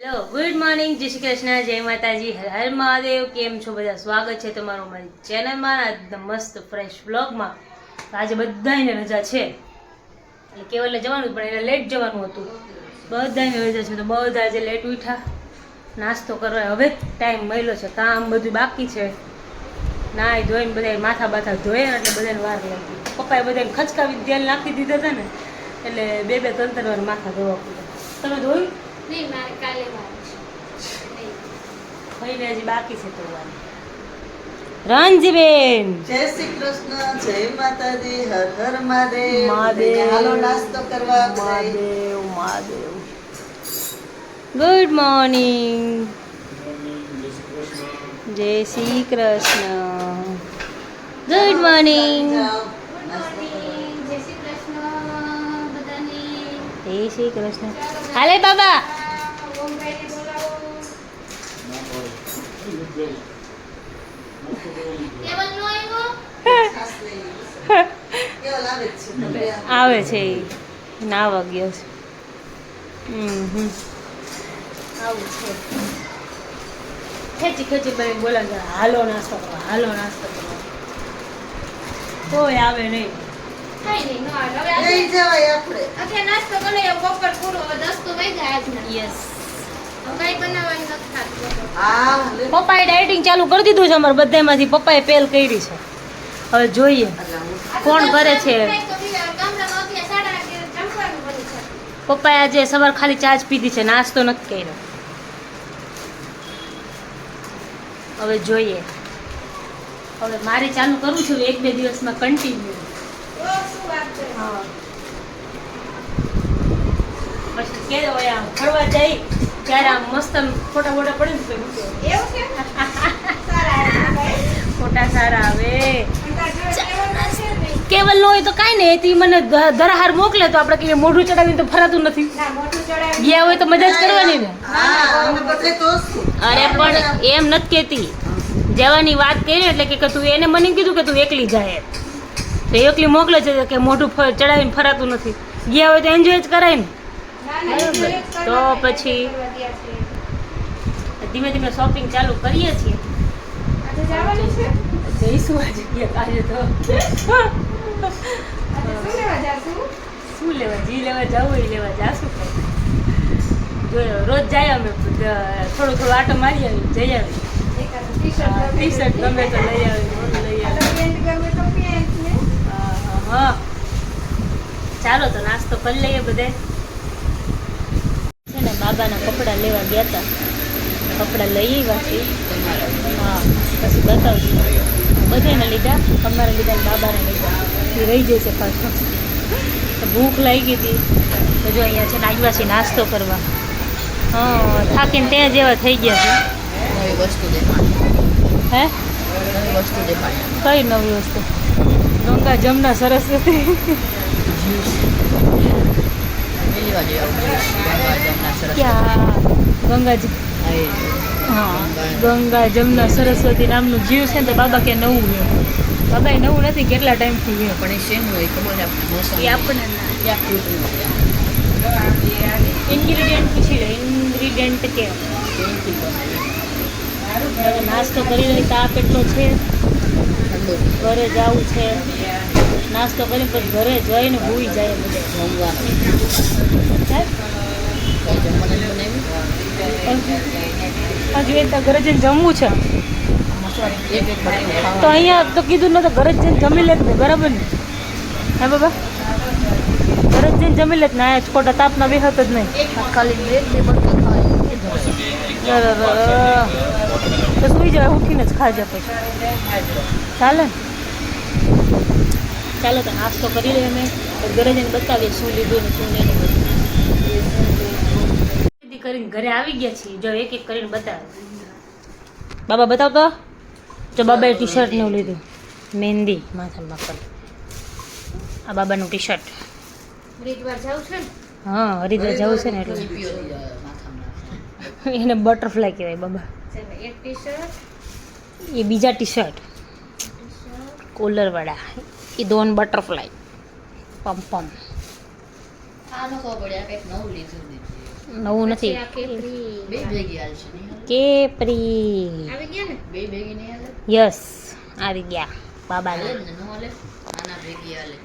Hello good morning જય શ્રી કૃષ્ણ, જય માતાજી. હર હર મહાદેવ, કેમ છો? બધા સ્વાગત છે તમારું મારી ચેનલમાં એકદમ મસ્ત ફ્રેશ બ્લોગમાં આજે બધાને રજા છે. એટલે કેવલે જવાનું પણ એને લેટ જવાનું હતું. બધાને રજા છે. તો બધા આજે લેટ ઉઠ્યા. નાસ્તો કરવા. હવે ટાઈમ મળ્યો છે. કામ બધું બાકી છે. નાય ધોઈને બધા માથા બાથા ધોયા એટલે બધાને વાર લાગી. પપ્પાએ બધાને ખચકાવી ધ્યાન નાખી દીધા હતા ને, એટલે બે બે ત્રણ ત્રણ વાર માથા ધોવા પડે તમે ધોયું? નહીં મારે કાલે. ભાઈને હજી બાકી છે તો રણજીબેન! જય શ્રી કૃષ્ણ જય માતાજી હર હર મહાદેવ. મહાદેવ. હાલો નાસ્તો કરવા મહાદેવ મહાદેવ. ગુડ મોર્નિંગ જય શ્રી કૃષ્ણ. Good morning. જય શ્રી કૃષ્ણ જય શ્રી કૃષ્ણ. હાલે બાબા. ભાઈને બોલાવો નો. કેવલ આવે છે તમે આવે છે એ ના વાગ્યો છે. હમ હમ. આવું છે ખેંચી ખેંચી બને બોલાવે હાલો નાસ્તો કરો હાલો નાસ્તો કરો. કોઈ આવે નહીં. જવાય આપણે. નાસ્તો કરો બપોર પૂરો દસ તો વાગ્યા આજના. યસ પપ્પાએ ડાયટિંગ ચાલુ કરી દીધું છે અમારે બધામાંથી પપ્પાએ પહેલ કરી છે. હવે જોઈએ. કોણ કરે છે? પપ્પાએ આજે સવાર ખાલી ચા જ પીધી છે. નાસ્તો નથી કર્યો. હવે જોઈએ. હવે મારે ચાલુ કરું છું એક બે દિવસમાં કન્ટિન્યુ હા. પછી કે હવે ફરવા જઈ ત્યારે આમ મસ્ત ફોટા ફોટા પડે ને એવું છે. ફોટા સારા આવે. કેવલ ન હોય તો કાંઈ નહીં તે મને ધરાહાર મોકલે તો આપણે કહીએ મોઢું ચડાવીને તો ફરાતું નથી. ગયા હોય તો મજા જ કરવાની ને. અરે પણ એમ નથી કહેતી. જવાની વાત કરી એટલે કે તું એને મને કીધું કે તું એકલી જાય તો એકલી મોકલે છે કે મોઢું ચડાવીને ફરાતું નથી. ગયા હોય તો એન્જોય જ કરાય ના, બરાબર. તો પછી? ધીમે ધીમે શોપિંગ ચાલુ કરીએ છીએ આજે જવાનું છે? જઈશું આજે તો શું લેવા જી લેવા જવું એ લેવા જાશું રોજ જાય અમે થોડું થોડું આટો મારી આવી જઈ આવી ટી શર્ટ તો ગમે તો લઈ આવી લઈ આવી pant ગમે તો pant ને. હા, હા, હા. ચાલો તો નાસ્તો કરી લઈએ બધે છે ને બાબાના કપડાં લેવા ગયા હતા. કપડાં લઈ આવ્યા છે હા પછી બતાવશું બધાને લીધા અમારા લીધા બાબાને લીધા. એ રહી જશે પાછો. ભૂખ લાગી હતી. તો જો અહીંયા છે ને આદિવાસી નાસ્તો કરવા. હા થાકીને ત્યાં જેવા થઈ ગયા છે. નવી વસ્તુ હે? નવી વસ્તુ કઈ નવી વસ્તુ? ગંગા જમના સરસ્વતી પેલી જોયા સરસ ક્યાં ગંગાજી. હા. ગંગા જમના સરસ્વતી નામનું જીવ છે ને તો બાબા કે નવું છે? બાબા એ નવું નથી કેટલા ટાઈમથી છે? પણ એ શેનું હોય ખબર આપણે એ આપણને ઇન્ગ્રીડિયન્ટ પૂછી લે. ઇન્ગ્રીડિયન્ટ કે? નાસ્તો કરી રહી તાપ એટલો છે. ઘરે જવું છે. નાસ્તો કરીને પછી ઘરે જઈને ભૂઈ જાય જમવા. હજુ એ તો ઘરે જઈને જમવું છે? તો અહીંયા તો કીધું નતો, ઘરે જઈને જમી લેત ને, બરાબર ને? હા બાબા? ઘરે જઈને જમી લે જ ને અહીંયા ખોટા તાપના બેહત જ નહીં. ખાલી બ્રેડ બે બટકા ખાવાની એ જમશે અરરર. તો સુઈ જાય ઉઠીને જ ખાજે પછી. ચાલે ને? ચાલો તો નાસ્તો કરી લઈએ અમે. ઘરે જઈને બતાવીએ શું લીધું ને શું નહીં કરીને ઘરે આવી ગયા છીએ. જો એક એક કરીને બતાવે. બાબા બતાવતો જો બાબાએ ટી શર્ટનું લીધું. મહેંદી માથામાં કરી આ બાબાનું ટી શર્ટ હરિદ્વાર જાવું છે હા હરિદ્વાર જવું છે ને એટલે. એને બટરફ્લાય કહેવાય બાબા. એક એ બીજા ટી શર્ટ કોલરવાળા એ દોન બટરફ્લાય પમ પમ આ નો ખબર પડે આ કંઈક નવું લીધું દીધું નવું નથી આ કેપરી બે ભેગી હાલ છે નહીં હાલે? કેપરી આવી ગયા ને બે ભેગી નહીં હાલે યસ આવી ગયા હાલે બાબાના જ ને નો હાલે આના ભેગી હાલે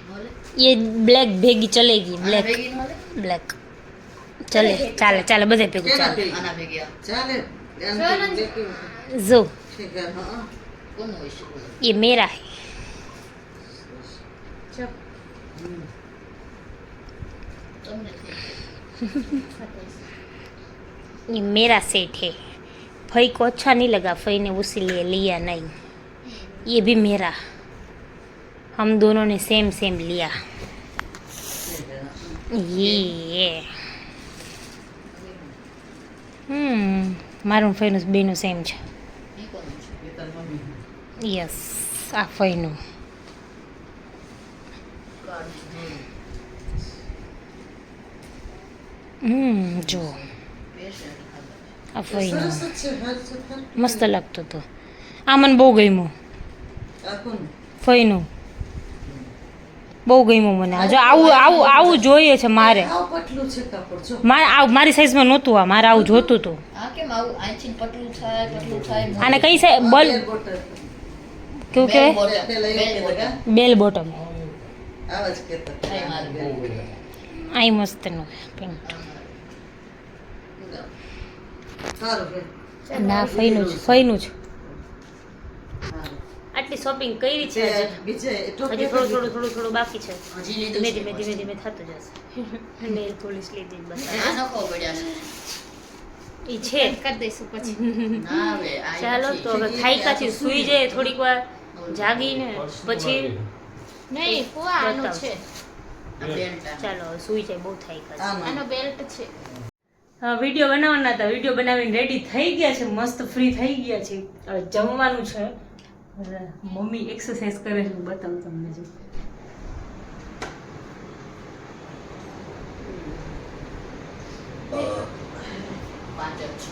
નો હાલે ये ब्लैक भेगी चलेगी આના ब्लैक ભેગી નો હાલે ब्लैक चले ચાલે ચાલે બધે ભેગું કેના ચાલે ભેગી? આના ભેગી આ ચાલે એમ ચાલો તો ને. દેખ્યું. જો ઠીક છે, હા. કોનું હોય છે બોલો? ये मेरा है જો તમને થઈ ये मेरा सेट है फई को अच्छा नहीं लगा फई ने उसीलिए लिया नहीं ये भी मेरा हम दोनों ने सेम सेम लिया ઠીક છે, હા. ये હમ મારું ફઈનું બેનું સેમ છે ઈ કોનું છે એ તાર મમ્મી. યસ આ ફઈનું હમ જો. આ ફઈનું. મસ્ત લાગતું હતો આ મને બહુ ગમ્યું. ફઈનું. બહુ ગમ્યું મને. આ જો આવું આવું આવું જોઈએ છે મારે. આવ પટલું છે કાપડ જો. મારે આવું મારી સાઈઝમાં નહોતું આ. મારે આવું જોતું હતું. આ કેમ આવું? આંચીને પતલું થાય પતલું થાય આને કઈ સાઈઝ બલ કેવું. કા? બેલ બોટમ આ મસ્તનું પિંક ના ફઈનું જ ફઈનું જ. આટલી શોપિંગ કરી છે હજી. થોડું થોડું થોડું થોડું બાકી છે. ધીમે ધીમે ધીમે ધીમે થતું જશે. નેલ પોલીસ લીધી બસ. આ નખો પડ્યા છે. ઈ છે. કરી દઈશું પછી. ચાલો તો હવે ખાઈ કાચી સુઈ જાય થોડીક વાર જાગીને પછી નહીં ફુવા આનું છે. આ. ચાલો સુઈ જાય બહુ થઈ. આનો બેલ્ટ છે. હા વીડિયો બનાવવાના હતા. વીડિયો બનાવીને રેડી થઈ ગયા છે મસ્ત ફ્રી થઈ ગયા છે. જમવાનું છે. મમ્મી એક્સરસાઇઝ કરે છે હું બતાવું તમને જો પાંચ જ છે.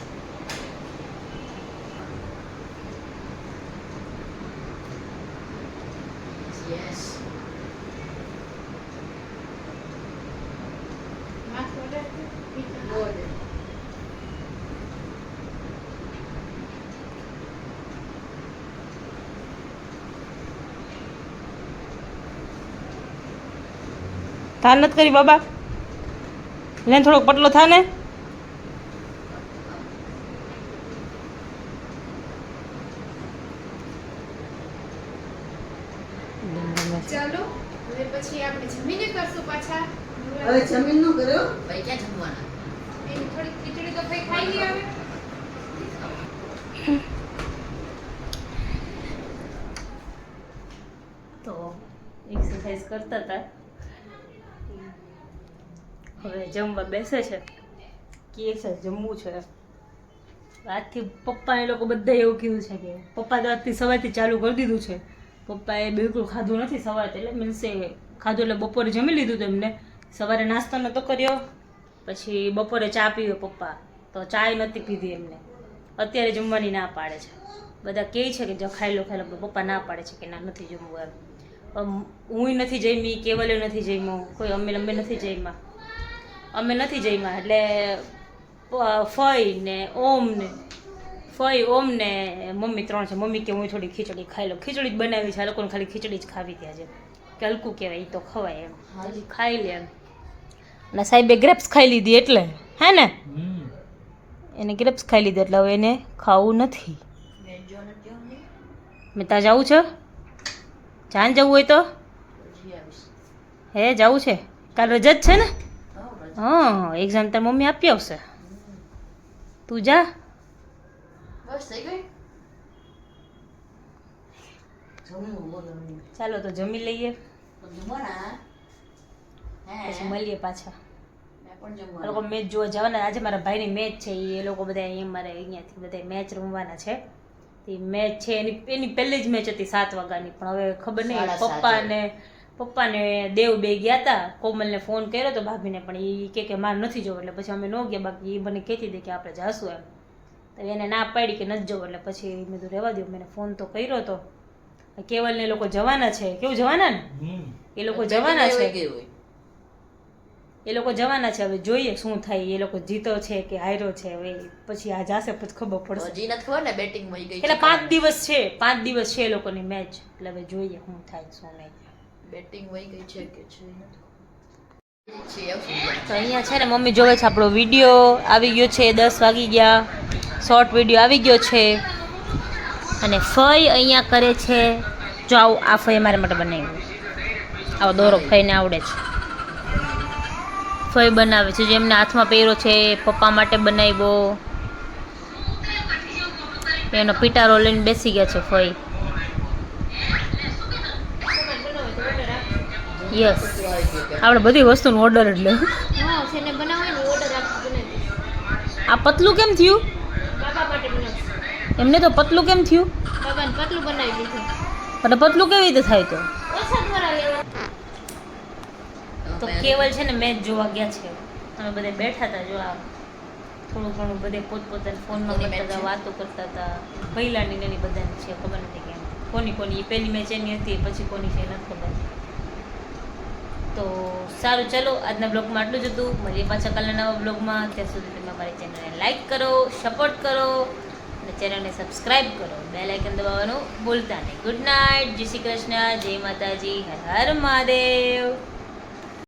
Yes. માથું ઓળે. Good. થાન નથી કરી બાબા? લે ને થોડોક પટલો થા ને. ચાલો હવે પછી આપણે જમીને કરશું પાછા. હવે જમીનનું કર્યો? ભાઈ ક્યાં જમવાના? એની થોડીક ખીચડી તો ભાઈ ખાઈ લઈએ હવે. તો એક્સરસાઇઝ કરતા હતા. હવે જમવા બેસે છે. કે છે, જમવું છે. આજથી પપ્પાને લોકો બધા એવું કીધું છે કે પપ્પા તો આજથી સવારથી ચાલુ કરી દીધું છે. પપ્પાએ બિલકુલ ખાધું નથી સવારે એટલે મીન્સે ખાધું એટલે બપોરે જમી લીધું હતું એમને. સવારે નાસ્તો નહોતો કર્યો. પછી બપોરે ચા પીવો પપ્પા. તો ચાય નથી પીધી એમને. અત્યારે જમવાની ના પાડે છે. બધા કહે છે કે જો ખાઈ લો ખાઈ લો પપ્પા ના પાડે છે કે ના નથી જમવું એમ. હું નથી જમી કેવલે નથી જમ્યો, કોઈ અમે અમે નથી જમ્યા. અમે નથી જમ્યા એટલે ફઈ ને ઓમ ને ફઈ ઓમ ને મમ્મી ત્રણ છે. મમ્મી કે હું થોડી ખીચડી ખાઈ લઉં. ખીચડી જ બનાવી છે આ લોકોને ખાલી ખીચડી જ ખાવી ત્યાં છે. કે હલકું કહેવાય એ તો ખવાય એમ. હજી. ખાઈ લે એમ. અને સાહેબે ગ્રેપ્સ ખાઈ લીધી એટલે હે ને? એને ગ્રેપ્સ ખાઈ લીધી એટલે હવે એને ખાવું નથી. મેં ત્યાં જવું છે? જાન જવું હોય તો? હે જવું છે? કાલ રજા જ છે ને? હા એક્ઝામ તાર મમ્મી આપી આવશે. તું જા. બસ થઈ ગઈ? ચાલો તો જમી લઈએ. પછી મળીએ પાછા. આ લોકો મેચ જોવા જવાના. આજે મારા ભાઈની મેચ છે એ લોકો બધા અહીંયા મારે અહીંયાથી બધા મેચ રમવાના છે. એ મેચ છે. એની એની પહેલી જ મેચ હતી સાત વાગ્યાની. પણ હવે ખબર નહીં પપ્પા સાતે. પપ્પાને દેવ બે ગયા હતા કોમલને ફોન કર્યો તો ભાભીને પણ એ કે કે મારે નથી જવું એટલે પછી અમે ન ગયા બાકી એ મને કહેતી હતી કે આપણે જાશું એમ. તો એને ના પાડી કે નથી જવું એટલે પછી મેં તો રહેવા દઉં મેં ફોન તો કર્યો હતો કેવલને લોકો જવાના છે. કેવું જવાના ને? એ લોકો જવાના છે. એ લોકો જવાના છે હવે જોઈએ શું થાય. એ લોકો જીતો છે કે હાર્યો છે હવે પછી આ જાશે પછી ખબર પડશે. હજી નથી ખબર ને બેટિંગ ગઈ એટલે પાંચ દિવસ છે પાંચ દિવસ છે એ લોકોની મેચ એટલે હવે જોઈએ શું થાય શું નહીં. બેટિંગ વહી ગઈ છે કે છે તો અહીંયા છે ને મમ્મી જોવે છે આપણો વીડિયો આવી ગયો છે દસ વાગી ગયા. શોર્ટ વીડિયો આવી ગયો છે. અને ફઈ અહીંયા કરે છે. જો આવું આ ફઈ મારા માટે બનાવ્યું. આવો દોરો ફઈને આવડે છે. ફઈ બનાવે છે જેમને હાથમાં પહેર્યો છે પપ્પા માટે બનાવ્યો. એનો પિટારો લઈને બેસી ગયા છે ફઈ. યસ આપણે બધી વસ્તુનો ઓર્ડર એટલે. આ પતલું કેમ થયું? બાબા માટે બનાવશું. એમને તો પતલું કેમ થયું? બાબાને પતલું બનાવી દીધું. અને પતલું કેવી રીતે થાય તો? ઓછા દ્વારા લેવા તો કેવલ છે ને મેચ જોવા ગયા છે. અમે બધા બેઠા હતા જો આ થોડું ઘણું બધે પોતપોતાના ફોનમાં કોની કરતા હતા વાતો કરતા હતા. પહેલાની એની બધાની છે ખબર નથી કેમ. કોની કોની? એ પહેલી મેચ એની હતી પછી કોની છે એ નથી ખબર. તો સારું, ચલો આજના બ્લોગમાં આટલું જ હતું. મળીએ પાછા કાલના નવા બ્લોગમાં. ત્યાં સુધી તમે અમારી ચેનલને લાઇક કરો સપોર્ટ કરો અને ચેનલને સબસ્ક્રાઇબ કરો. બે લાઇકન દબાવવાનું ભૂલતા નહીં. ગુડ નાઇટ જય શ્રી કૃષ્ણ. જય માતાજી. હર હર મહાદેવ.